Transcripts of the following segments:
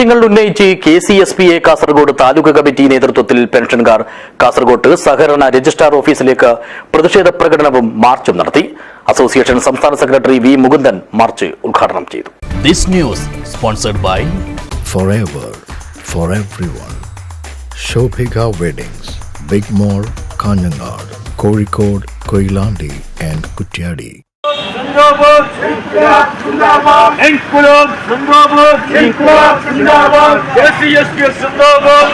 ആവശ്യങ്ങൾ ഉന്നയിച്ച് K C S P A Kasaragod taluk committee നേതൃത്വത്തിൽ പെൻഷൻകാർ കാസർഗോഡ് സഹകരണ രജിസ്ട്രാർ ഓഫീസിലേക്ക് പ്രതിഷേധ പ്രകടനവും മാർച്ചും നടത്തി. അസോസിയേഷൻ സംസ്ഥാന സെക്രട്ടറി വി മുകുന്ദൻ മാർച്ച് ഉദ്ഘാടനം ചെയ്തു. This news sponsored for forever for weddings big Weddings, Kanhangad Kozhikode Kanyanad, and Koilandi Zindabad! Inkılap Zindabad! Inkılap Zindabad! İnkılap Zindabad! Yesi yeski Zindabad!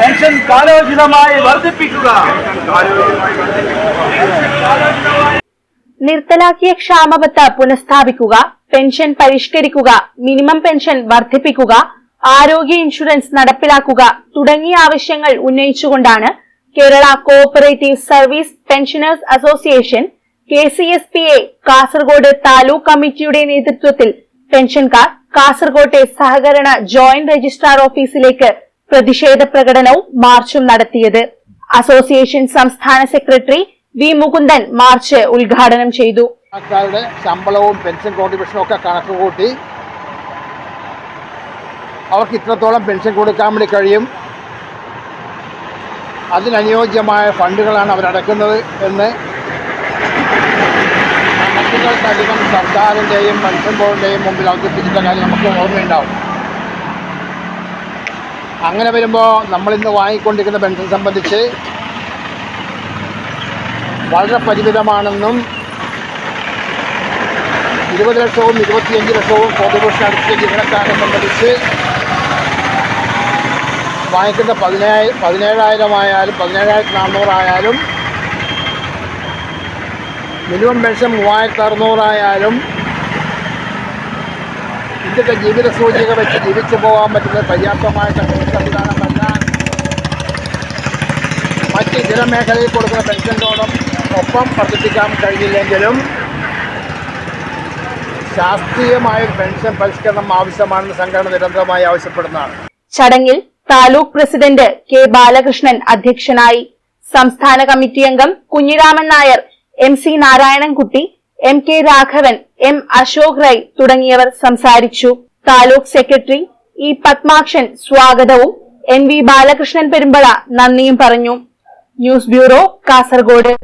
Pension കാലോചിതമായി വർദ്ധിപ്പിക്കുക നിർത്തലാക്കിയ ക്ഷാമബത്ത് പുനഃസ്ഥാപിക്കുക പെൻഷൻ പരിഷ്കരിക്കുക മിനിമം പെൻഷൻ വർദ്ധിപ്പിക്കുക ആരോഗ്യ insurance നടപ്പിലാക്കുക തുടങ്ങിയ ആവശ്യങ്ങൾ ഉന്നയിച്ചുകൊണ്ടാണ് Kerala cooperative service pensioners association K C S P A Kasaragod taluk കമ്മിറ്റിയുടെ നേതൃത്വത്തിൽ പെൻഷൻകാർ കാസർഗോട്ടെ സഹകരണ ജോയിന്റ് രജിസ്ട്രാർ ഓഫീസിലേക്ക് പ്രതിഷേധ പ്രകടനവും മാർച്ചും നടത്തിയത്. അസോസിയേഷൻ സംസ്ഥാന സെക്രട്ടറി വി മുകുന്ദൻ മാർച്ച് ഉദ്ഘാടനം ചെയ്തു. ശമ്പളവും പെൻഷൻ കോൺട്രിബ്യൂഷനും ഒക്കെ കണക്ക് അവർക്ക് ഇത്രത്തോളം പെൻഷൻ കൊടുക്കാൻ വേണ്ടി കഴിയും. അതിനനുയോജ്യമായ ഫണ്ടുകളാണ് അവരടക്കുന്നത് എന്ന് കണക്കുകൾക്കധികം സർക്കാരിന്റെയും പെൻഷൻ ബോർഡിന്റെയും മുമ്പിൽ അവതരിപ്പിച്ചിട്ട കാര്യം നമുക്ക് ഓർമ്മയുണ്ടാവും. അങ്ങനെ വരുമ്പോൾ നമ്മളിന്ന് വാങ്ങിക്കൊണ്ടിരിക്കുന്ന പെൻഷൻ സംബന്ധിച്ച് വളരെ പരിമിതമാണെന്നും ഇരുപത് ലക്ഷവും ഇരുപത്തിയഞ്ച് ലക്ഷവും പൊതുപക്ഷ അടുത്ത ജീവനക്കാരെ സംബന്ധിച്ച് വാങ്ങിക്കുന്ന പതിനേഴ് പതിനേഴായിരം ആയാലും പതിനേഴായിരത്തി നാനൂറായാലും മിനിമം പെൻഷൻ മൂവായിരത്തി അറുന്നൂറായാലും ഇന്ത്യയുടെ ജീവിത സൂചിക വെച്ച് ജീവിച്ചു പോകാൻ പറ്റുന്ന പര്യാപ്തമായ സംവിധാനമല്ല. മറ്റ് ഇതര മേഖലയിൽ കൊടുക്കുന്ന പെൻഷനോടും ഒപ്പം വർദ്ധിപ്പിക്കാൻ കഴിഞ്ഞില്ലെങ്കിലും ശാസ്ത്രീയമായ പെൻഷൻ പരിഷ്കരണം ആവശ്യമാണെന്ന് സംഘടന നിരന്തരമായി ആവശ്യപ്പെടുന്നതാണ്. ചടങ്ങിൽ താലൂക്ക് പ്രസിഡന്റ് കെ ബാലകൃഷ്ണൻ അധ്യക്ഷനായി. സംസ്ഥാന കമ്മിറ്റി അംഗം Kunhiraman Nair M C Narayanankutty M K Raghavan M Ashok Rai തുടങ്ങിയവർ സംസാരിച്ചു. താലൂക്ക് സെക്രട്ടറി ഇ പത്മാക്ഷൻ സ്വാഗതവും എൻ വി ബാലകൃഷ്ണൻ പെരുമ്പള നന്ദിയും പറഞ്ഞു. News bureau Kasaragod.